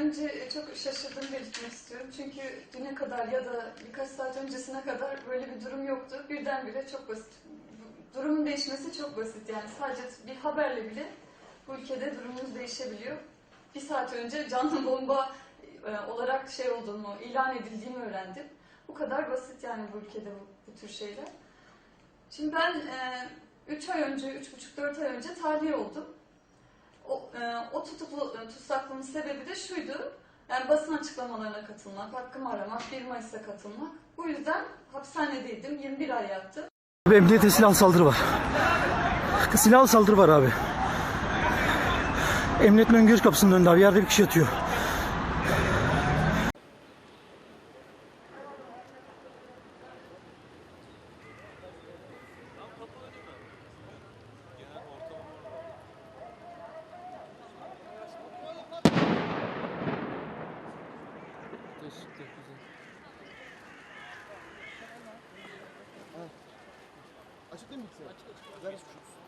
önce çok şaşırdığımı belirtmek istiyorum. Çünkü düne kadar ya da birkaç saat öncesine kadar böyle bir durum yoktu. Birdenbire çok basit. Durumun değişmesi çok basit yani. Sadece bir haberle bile bu ülkede durumumuz değişebiliyor. Bir saat önce canlı bomba e, olarak şey olduğunu, ilan edildiğini öğrendim. Bu kadar basit yani bu ülkede bu, bu tür şeyler. Şimdi ben 3 ay önce, 3,5-4 ay önce tahliye oldum. O, e, o tutuklu, e, tutsaklığımın sebebi de şuydu. Yani basın açıklamalarına katılmak, hakkımı aramak, 1 Mayıs'a katılmak. Bu yüzden hapishanedeydim, 21 ay yattım. Abi emniyete silah saldırı var. Silahlı saldırı var abi. Emniyetin ön giriş kapısının önünde abi. Yerde bir kişi yatıyor. Açık değil mi bilgisayar? Açık açık. Ver şu.